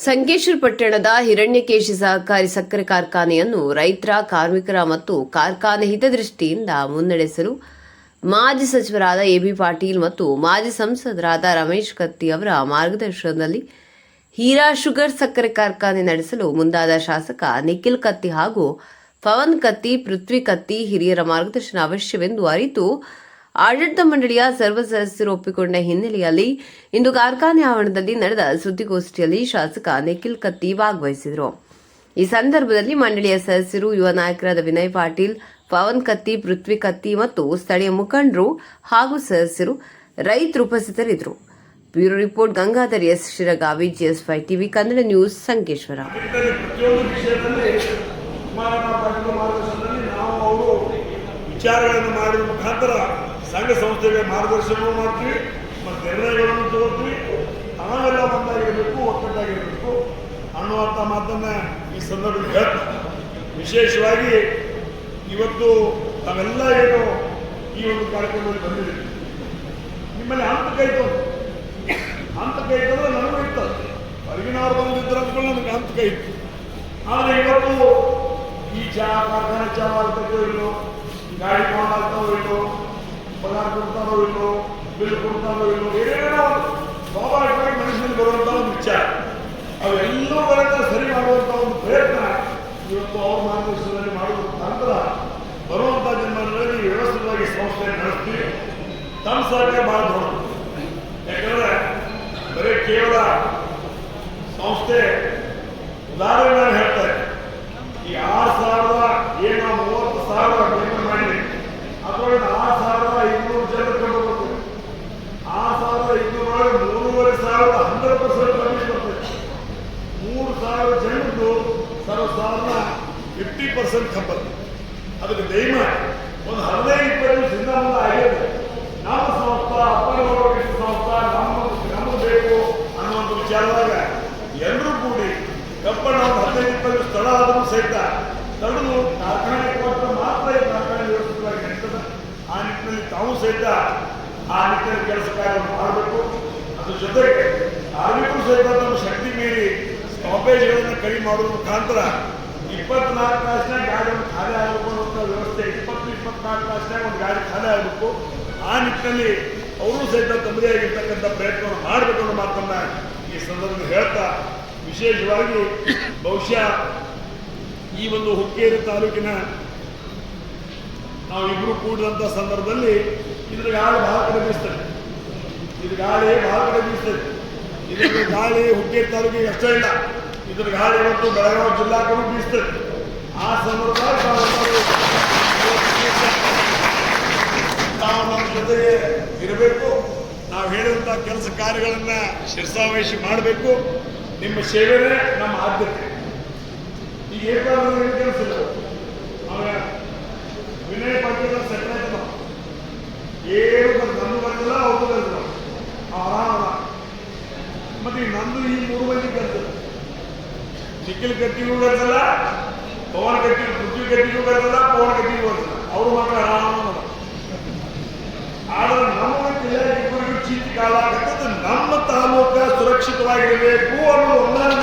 ಸಂಕೇಶ್ವರ ಪಟ್ಟಣದ ಹಿರಣ್ಯಕೇಶಿ ಸಹಕಾರಿ ಸಕ್ಕರೆ ಕಾರ್ಖಾನೆಯನ್ನು ರೈತರ, ಕಾರ್ಮಿಕರ ಮತ್ತು ಕಾರ್ಖಾನೆ ಹಿತದೃಷ್ಟಿಯಿಂದ ಮುನ್ನಡೆಸಲು ಮಾಜಿ ಸಚಿವರಾದ ಎಬಿ ಪಾಟೀಲ್ ಮತ್ತು ಮಾಜಿ ಸಂಸದರಾದ ರಮೇಶ್ ಕತ್ತಿ ಅವರ ಮಾರ್ಗದರ್ಶನದಲ್ಲಿ ಹೀರಾ ಶುಗರ್ ಸಕ್ಕರೆ ಕಾರ್ಖಾನೆ ನಡೆಸಲು ಮುಂದಾದ ಶಾಸಕ ನಿಖಿಲ್ ಕತ್ತಿ ಹಾಗೂ ಪವನ್ ಕತ್ತಿ, ಪೃಥ್ವಿ ಕತ್ತಿ ಹಿರಿಯರ ಮಾರ್ಗದರ್ಶನ ಅವಶ್ಯವೆಂದು ಅರಿತು ಆಡಳಿತ ಮಂಡಳಿಯ ಸರ್ವ ಸದಸ್ಯರು ಒಪ್ಪಿಕೊಂಡ ಹಿನ್ನೆಲೆಯಲ್ಲಿ ಇಂದು ಕಾರ್ಖಾನೆ ಆವರಣದಲ್ಲಿ ನಡೆದ ಸುದ್ದಿಗೋಷ್ಠಿಯಲ್ಲಿ ಶಾಸಕ ನಿಖಿಲ್ ಕತ್ತಿ ಭಾಗವಹಿಸಿದರು. ಈ ಸಂದರ್ಭದಲ್ಲಿ ಮಂಡಳಿಯ ಸದಸ್ಯರು, ಯುವ ನಾಯಕರಾದ ವಿನಯ್ ಪಾಟೀಲ್, ಪವನ್ ಕತ್ತಿ, ಪೃಥ್ವಿ ಕತ್ತಿ ಮತ್ತು ಸ್ಥಳೀಯ ಮುಖಂಡರು ಹಾಗೂ ಸದಸ್ಯರು, ರೈತರು ಉಪಸ್ಥಿತರಿದ್ದರು. Bureau report Gangadhar S Shiragavi GS five TV Kannada news Sankeshwar. ವಿಚಾರಗಳನ್ನು ಮುಖಾಂತರ ಸಂಘ ಸಂಸ್ಥೆಗೆ ಮಾರ್ಗದರ್ಶನವೂ ಮಾಡ್ತೀವಿ, ಮತ್ತು ನಿರ್ಣಯಗಳನ್ನು ತಗೋತೀವಿ. ತಾವೆಲ್ಲ ಒಂದಾಗಿರಬೇಕು ಒಕ್ಕಟ್ಟಾಗಿರಬೇಕು. ಅನ್ನುವಂಥ ಮಾತನ್ನು ಈ ಸಂದರ್ಭದಲ್ಲಿ ಹೇಳ್ತಾರೆ ವಿಶೇಷವಾಗಿ ಇವತ್ತು ನಾವೆಲ್ಲ ಏನು ಈ ಒಂದು ಕಾರ್ಯಕ್ರಮದಲ್ಲಿ ಬಂದಿದ್ದೀವಿ ನಿಮ್ಮಲ್ಲಿ ಹಂತ ಕೈತು ಹಂತ ಕೈ ಇತ್ತಂದ್ರೆ ನನಗೂ ಇರ್ತದೆ ಹೊರಗಿನವ್ರು ಬಂದಿದ್ರು ಅಂದ್ಕೊಂಡು ನನಗೆ ಹಂತ ಕೈ ಇತ್ತು. ಆದರೆ ಇವತ್ತು ಈ ಚಹಾ ಕಾರ್ಖಾನೆ ಚಹಾ ಆಗ್ತದೋ ಇಲ್ಲೋ ಗಾಡಿ ಮಾಡ್ತಾರೋ ಇಲ್ಲೋ ಪಗಾರ ಕೊಡ್ತಾರೋ ಇಲ್ಲೋ ಬಿಲ್ ಕೊಡ್ತಾರೋ ಇಲ್ಲೋ ಏನೇನೋ ಸ್ವಾಭಾವಿಕವಾಗಿ ಮನುಷ್ಯನಿಗೆ ಬರುವಂಥ ಒಂದು ವಿಚಾರ. ಅವೆಲ್ಲವುಗಳನ್ನ ಸರಿ ಮಾಡುವಂಥ ಒಂದು ಪ್ರಯತ್ನ. ಇವತ್ತು ಅವ್ರ ಮಾರ್ಗದರ್ಶನದಲ್ಲಿ ಮಾಡುವ ಮುಖಾಂತರ ಬರುವಂಥ ಜನ್ಮಗಳಲ್ಲಿ ವ್ಯವಸ್ಥಿತವಾಗಿ ಸಂಸ್ಥೆ ನಡೆಸ್ತೀವಿ ತಮ್ಮ ಸರ್ಕಾರ ಭಾಳ ದೊಡ್ಡ ಯಾಕಂದ್ರೆ ಬರೀ ಕೇವಲ ಸಂಸ್ಥೆ ಉದಾಹರಣೆ ಸಾವಿರ ಫಿಫ್ಟಿ ಪರ್ಸೆಂಟ್ ಖಬ್ಬತ್ತು ಅದಕ್ಕೆ ದಯಮಾಡಿ ಒಂದು ಹದಿನೈದು ಇಪ್ಪತ್ತು ದಿನ ಮುಂದೆ ನಮ್ಮ ಸಂಸ್ಥೆ ಅಪ್ಪನವರ ಸಂಸ್ಥೆ ನಮ್ಮ ನಮಗೆ ಬೇಕು ಅನ್ನುವಂಥ ವಿಚಾರದಾಗ ಎಲ್ಲರೂ ಕೂಡಿ ಕಬ್ಬಣ ಒಂದು ಹದಿನೈದು ಇಪ್ಪತ್ತು ಸ್ಥಳ ಆದರೂ ಸಹಿತ ತಡೆದು ಕಾರ್ಖಾನೆ ಕೊಟ್ಟು ಮಾತ್ರ ಈ ಕಾರ್ಖಾನೆ ವ್ಯವಸ್ಥಿತವಾಗಿ ಆ ನಿಟ್ಟಿನಲ್ಲಿ ತಾವು ಸಹಿತ ಆ ನಿಟ್ಟಿನಲ್ಲಿ ಕೆಲಸ ಕಾರ್ಯವನ್ನು ಮಾಡಬೇಕು. ಅದ್ರ ಜೊತೆಗೆ ಕಾರ್ಮಿಕರು ಸಹಿತ ತಮ್ಮ ಶಕ್ತಿ ಮೀರಿ ಸ್ಟಾಪೇಜ್ಗಳನ್ನು ಕಡಿಮೆ ಮಾಡುವ ಮುಖಾಂತರ ಇಪ್ಪತ್ನಾಲ್ಕು ತಾಸಿನಾಗ ಗಾಡಿ ಒಂದು ಖಾಲಿ ಆಗಬೇಕು ಅನ್ನುವಂಥ ವ್ಯವಸ್ಥೆ, ಇಪ್ಪತ್ತು, ಇಪ್ಪತ್ನಾಲ್ಕು ತಾಸಿನಾಗ ಒಂದು ಗಾಡಿ ಖಾಲಿ ಆಗಬೇಕು. ಆ ನಿಟ್ಟಿನಲ್ಲಿ ಅವರು ಸಹಿತ ತಮ್ಮದೇ ಆಗಿರ್ತಕ್ಕಂಥ ಪ್ರಯತ್ನವನ್ನು ಮಾಡಬೇಕು ಅನ್ನೋ ಮಾತನ್ನ ಈ ಸಂದರ್ಭದಲ್ಲಿ ಹೇಳ್ತಾ, ವಿಶೇಷವಾಗಿ ಬಹುಶಃ ಈ ಒಂದು ಹುಕ್ಕೇರಿ ತಾಲೂಕಿನ ನಾವಿಬ್ಬರು ಕೂಡಿದಂಥ ಸಂದರ್ಭದಲ್ಲಿ ಇದ್ರ ಗಾಳಿ ಬಹಳ ಕಡೆ ಬೀಸ್ತದೆ. ಇದ್ರ ಗಾಳಿ ಬಹಳ ಕಡೆ ಬೀಸ್ತದೆ. ಇದ್ರ ಗಾಳಿ ಹುಕ್ಕೇರಿ ತಾಲೂಕಿಗೆ ಅಷ್ಟೇ ಇಲ್ಲ. ಇದ್ರ ಗಾಳಿ ಮತ್ತು ಬೆಳಗಾವಿ ಜಿಲ್ಲಾಕ್ಕೂ ಬೀಸ್ತದೆ. ಆ ಸಂದರ್ಭದಲ್ಲಿ ನಾವು ನಮ್ಮ ಜೊತೆಗೆ ಇರಬೇಕು. ನಾವು ಹೇಳಿದಂಥ ಕೆಲಸ ಕಾರ್ಯಗಳನ್ನು ಶಿರಸಾವಹಿಸಿ ಮಾಡಬೇಕು. ನಿಮ್ಮ ಸೇವೆನೇ ನಮ್ಮ ಆದ್ಯತೆ. ಈಗ ಏನು ಕೆಲಸ ಇಲ್ಲ. ವಿನಯ ವಿನಯ್ ಪಾಟೀಲ್ ನಾವು ಏನು ಬಂದು ನನ್ನ ಬಂದಿಲ್ಲ ಅವ್ರು ಬಂದಿಲ್ಲ ಆರಾಮ ಮತ್ತೆ ಈಗ ನಂದು ಈ ಮೂರು ಮಂದಿ ಕೆಲಸ ನಿಖಿಲ್ ಗಟ್ಟಿಗೂ ಬರ್ತಲ್ಲ ಪವನ್ ಗಟ್ಟಿ ಪೃಥ್ವಿ ಗಟ್ಟಿಗೂ ಬರ್ತಲ್ಲ ಪವನ್ ಗಟ್ಟಿಗೂ ಕೆಲಸಲ್ಲ ಅವರು ಮಾತ್ರ ಆರಾಮ ಆದ್ರೆ ನಮ್ಮ ಜಿಲ್ಲೆಗಿಬ್ಬರಿಗೂ ಚೀಟಿ ಕಾಲ ಆಗತ್ತದ ನಮ್ಮ ತಾಲೂಕ ಸುರಕ್ಷಿತವಾಗಿರಬೇಕು ಅನ್ನೋ ಒಂದಾನ